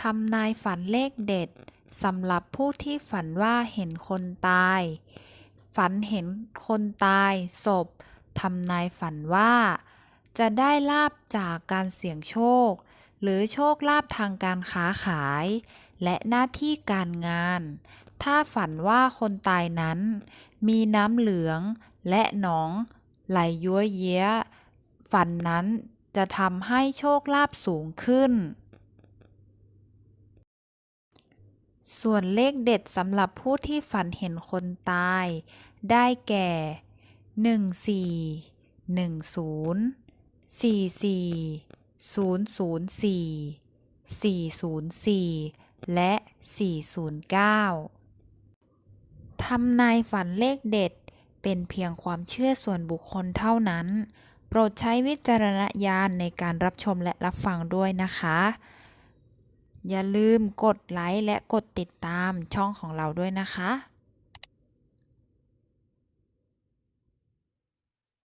ทำนายฝันเลขเด็ดสำหรับผู้ที่ฝันว่าเห็นคนตาย ฝันเห็นคนตายศพทำนายฝันว่า จะได้ลาบจากการเสี่ยงโชค หรือโชคลาภทางการค้าขาย และหน้าที่การงาน ถ้าฝันว่าคนตายนั้น มีน้ำเหลืองและหนองไหลย้วยเย้ยฝันนั้นจะทำให้โชคลาภสูงขึ้น ส่วนเลขเด็ดสำหรับผู้ที่ฝันเห็นคนตาย ได้แก่ 14 10 44 004 404 และ 409 ทำนายฝันเลขเด็ด เป็นเพียงความเชื่อส่วนบุคคลเท่านั้น โปรดใช้วิจารณญาณในการรับชมและรับฟังด้วยนะคะ อย่าลืมกดไลค์และกดติดตามช่องของเราด้วยนะคะ